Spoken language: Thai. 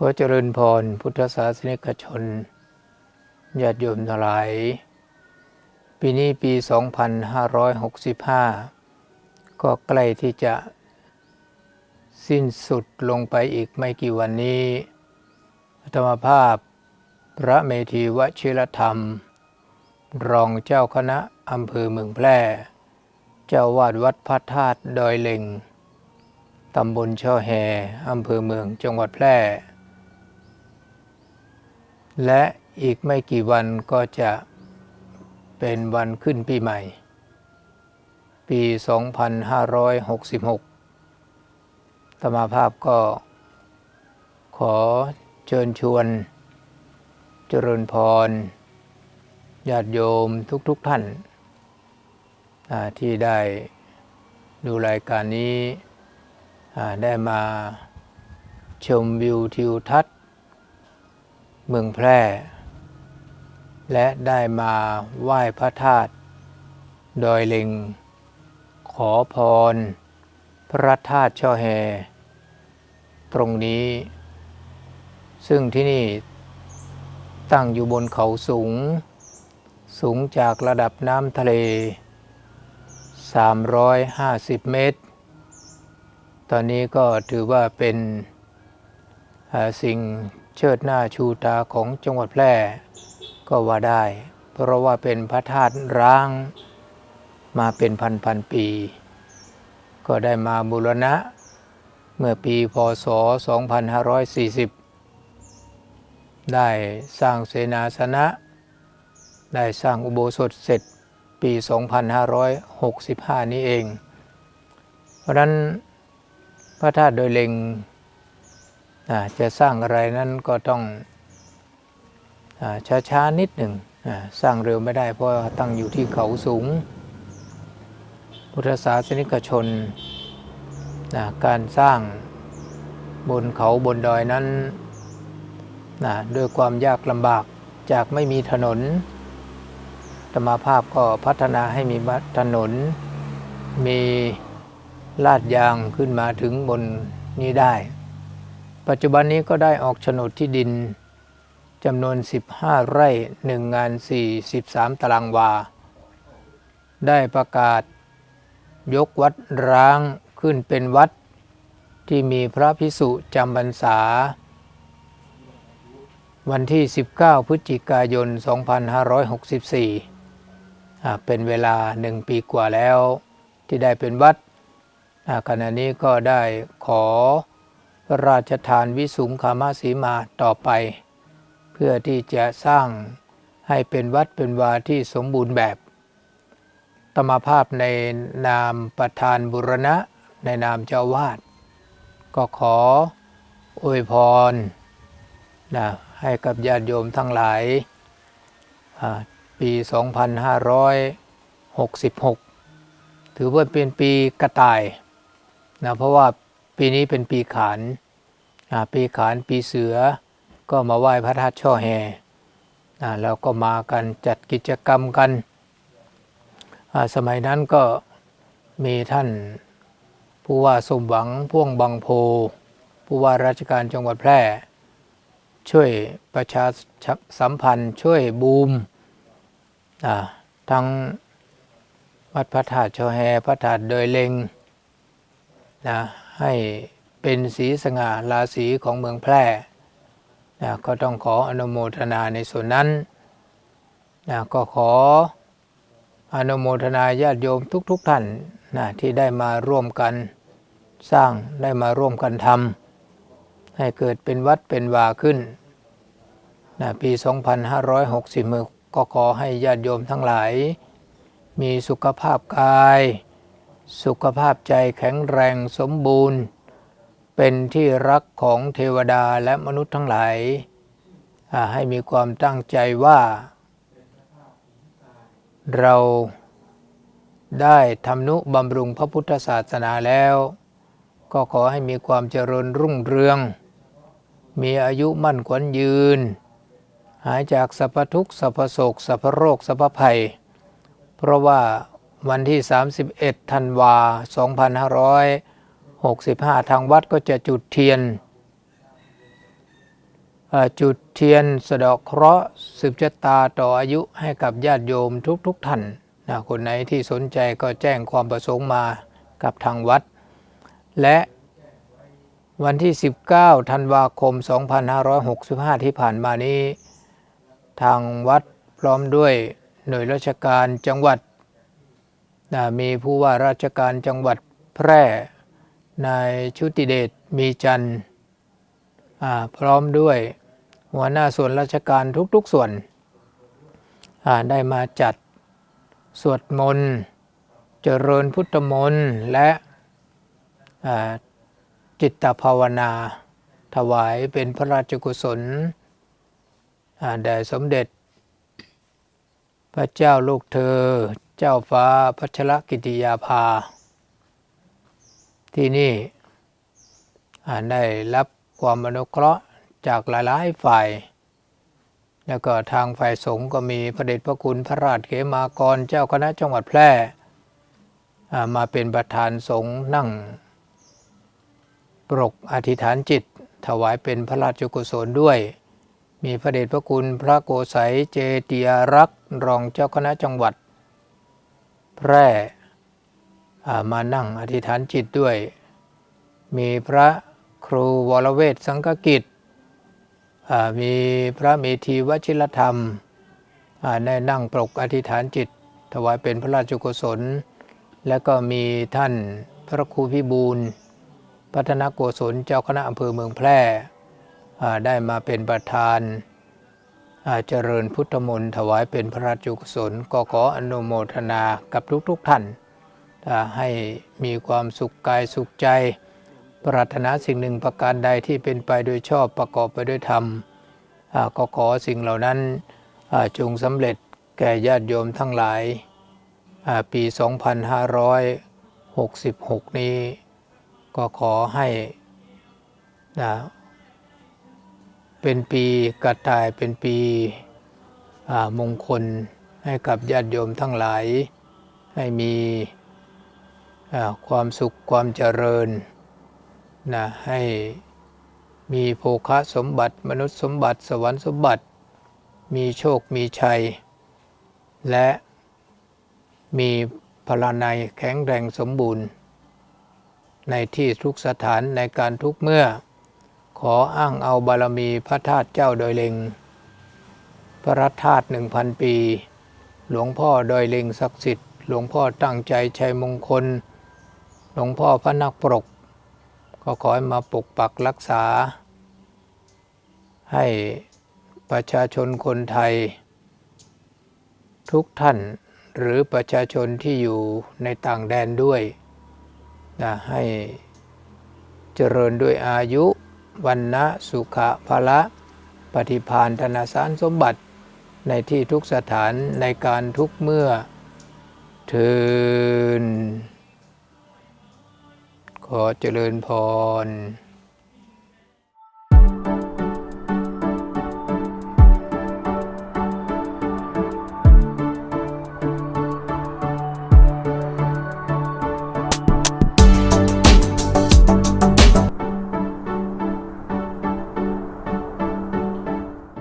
ก็เจริญพรพุทธศาสนิกชนญาติโยมทั้งหลาย ปีนี้ปี 2565 ก็ใกล้ที่จะสิ้นสุดลงไปอีกไม่กี่วันนี้ธรรมภาพพระเมธีวชิรธรรม รองเจ้าคณะอำเภอเมืองแพร่ เจ้าวาดวัดพระธาตุดอยเล็งตำบลช่อแฮอำเภอเมืองจังหวัดแพร่ และอีกไม่กี่วันก็จะเป็นวันขึ้นปีใหม่ ปี 2566 ธรรมาภาพก็ขอเชิญชวน เจริญพรญาติโยมทุกๆทท่าน ที่ได้ดูรายการนี้ได้มาชมวิวทิวทัศน์ เมืองแพร่ และได้มาไหว้พระธาตุดอยเล็งขอพร พระธาตุช่อแฮ ตรงนี้ ซึ่งที่นี่ตั้งอยู่บนเขาสูง สูงจากระดับน้ำทะเล 350 เมตร ตอนนี้ก็ถือว่าเป็นสิ่ง เชิดหน้าชูตาของจังหวัดแพร่ ก็ว่าได้ เพราะว่าเป็นพระธาตุร้างมาเป็นพันพันๆปี ก็ได้มาบูรณะ เมื่อปีพศ 2540 ได้สร้างเสนาสนะ ได้สร้างอุโบสถเสร็จปี 2565 นี้เอง เพราะนั้นพระธาตุโดยเล็ง จะสร้างอะไรนั้นก็ต้องช้าๆ นิดหนึ่งสร้างเร็วไม่ได้เพราะตั้งอยู่ที่เขาสูง พุทธศาสนิกชน การสร้างบนเขาบนดอยนั้นด้วยความยากลำบากจากไม่มีถนนธรรมาภาพก็พัฒนาให้มีถนน มีลาดยางขึ้นมาถึงบนนี้ได้ ปัจจุบันนี้ก็ได้ออกโฉนดที่ดินจำนวน 15 ไร่ 1 งาน 43 ตารางวา ได้ประกาศ ยกวัดร้างขึ้นเป็นวัดที่มีพระพิสุจำพรรษา วันที่ 19 พฤศจิกายน 2564อ่เป็นเวลาหนึ่งปีกว่าแล้วที่ได้เป็นวัดขณะนี้ก็ได้ขอ ราชทานวิสุงคามาสีมาต่อไป เพื่อที่จะสร้างให้เป็นวัดเป็นวาที่สมบูรณ์แบบธรรมภาพในนามประธานบุรณะในนามเจ้าวาด ก็ขออวยพรนะให้กับญาติโยมทั้งหลายอ่าปี 2566 ถือว่าเป็นปีกระต่ายนะเพราะว่า ปีนี้เป็นปีขานปีขานปีเสือก็มาไหว้พระธาตุช่อแฮอ่าแล้วก็มากันจัดกิจกรรมกัน สมัยนั้นก็มีท่านผู้ว่าสมหวังพ่วงบางโพ ผู้ว่าราชการจังหวัดแพร่ ช่วยประชาสัมพันธ์ช่วยบูมทั้งวัดพระธาตุชอแฮพระธาตุเดยเล็งนะ ให้เป็นสีสง่าราศีของเมืองแพร่นะก็ต้องขออนุโมทนาในส่วนนั้นนะก็ขออนุโมทนาญาติโยมทุกๆทท่านนะที่ได้มาร่วมกันสร้างได้มาร่วมกันทำให้เกิดเป็นวัดเป็นวาขึ้นนะปี 2560ก็ขอให้ญาติโยมทั้งหลาย มีสุขภาพกาย สุขภาพใจแข็งแรงสมบูรณ์ เป็นที่รักของเทวดาและมนุษย์ทั้งหลายให้มีความตั้งใจว่า เราได้ทำนุบำรุงพระพุทธศาสนาแล้ว ก็ขอให้มีความเจริญรุ่งเรือง มีอายุมั่นขวัญยืน หายจากสรรพทุกข์สรรพโศกสรรพโรคสรรพภัย เพราะว่า วันที่ 31ธันวา 2565 ทางวัดก็จะจุดเทียน จุดเทียนสะดาะเคราะห์สืบชะตาต่ออายุให้กับญาติโยมทุกๆทท่านนะคนไหนที่สนใจก็แจ้งความประสงค์มากับทางวัด และวันที่ 19 ธันวาคม 2565 ที่ผ่านมานี้ ทางวัดพร้อมด้วยหน่วยราชการจังหวัด นะมีผู้ว่าราชการจังหวัดแพร่นายชุติเดชมีจันทร์พร้อมด้วยหัวหน้าส่วนราชการทุกๆส่วนได้มาจัดสวดมนต์เจริญพุทธมนต์และจิตภาวนา ถวายเป็นพระราชกุศลแด่สมเด็จ พระเจ้าลูกเธอ เจ้าฟ้าพัชรกิติยาภา ที่นี่ได้รับความอนุเคราะห์จากหลายๆฝ่าย แล้วก็ทางฝ่ายสงฆ์ก็มีพระเดชพระคุณพระราชเขมากรเจ้าคณะจังหวัดแพร่มาเป็นประธานสงฆ์นั่ง ปรกอธิษฐานจิต ถวายเป็นพระราชกุศลด้วย มีพระเดชพระคุณพระโกสัยเจติยรักษ์รองเจ้าคณะจังหวัด แพร่มานั่งอธิษฐานจิตด้วย มีพระครูวรเวทสังฆกิจ มีพระเมธีวชิรธรรมได้นั่งปรกอธิษฐานจิต ถวายเป็นพระราชกุศล และก็มีท่านพระครูพิบูลพัฒนโกศลเจ้าคณะอำเภอเมืองแพร่ได้มาเป็นประธาน เจริญพุทธมนต์ถวายเป็นพระราชกุศลก็ขออนุโมทนากับทุกๆท่านาให้มีความสุขกายสุขใจ ปรารถนาสิ่งหนึ่งประการใดที่เป็นไปโดยชอบประกอบไปด้วยธรรมก็ขอสิ่งเหล่านั้นจงสำเร็จแก่ญาติโยมทั้งหลายาปี 2566 นี้ ก็ขอให้นะ เป็นปีกระต่ายเป็นปีมงคลให้กับญาติโยมทั้งหลาย ให้มีความสุขความเจริญนะให้มีโภคะสมบัติมนุษย์สมบัติสวรรค์สมบัติ มีโชคมีชัย และมีพลานัยแข็งแรงสมบูรณ์ ในที่ทุกสถานในการทุกเมื่อ ขออ้างเอาบารมีพระธาตุเจ้าโดยเล็ง พระรัธาตุหนึ่งพันปี หลวงพ่อโดยเล็งศักดิ์สิทธิ์ หลวงพ่อตั้งใจชัยมงคล หลวงพ่อพระนักปรก ก็ขอให้มาปกปักรักษา ให้ประชาชนคนไทย ทุกท่านหรือประชาชนที่อยู่ในต่างแดนด้วยนะให้เจริญด้วยอายุ วันนะสุขะภละ ปฏิพานธนาสารสมบัติ ในที่ทุกสถานในการทุกเมื่อเทินขอเจริญพร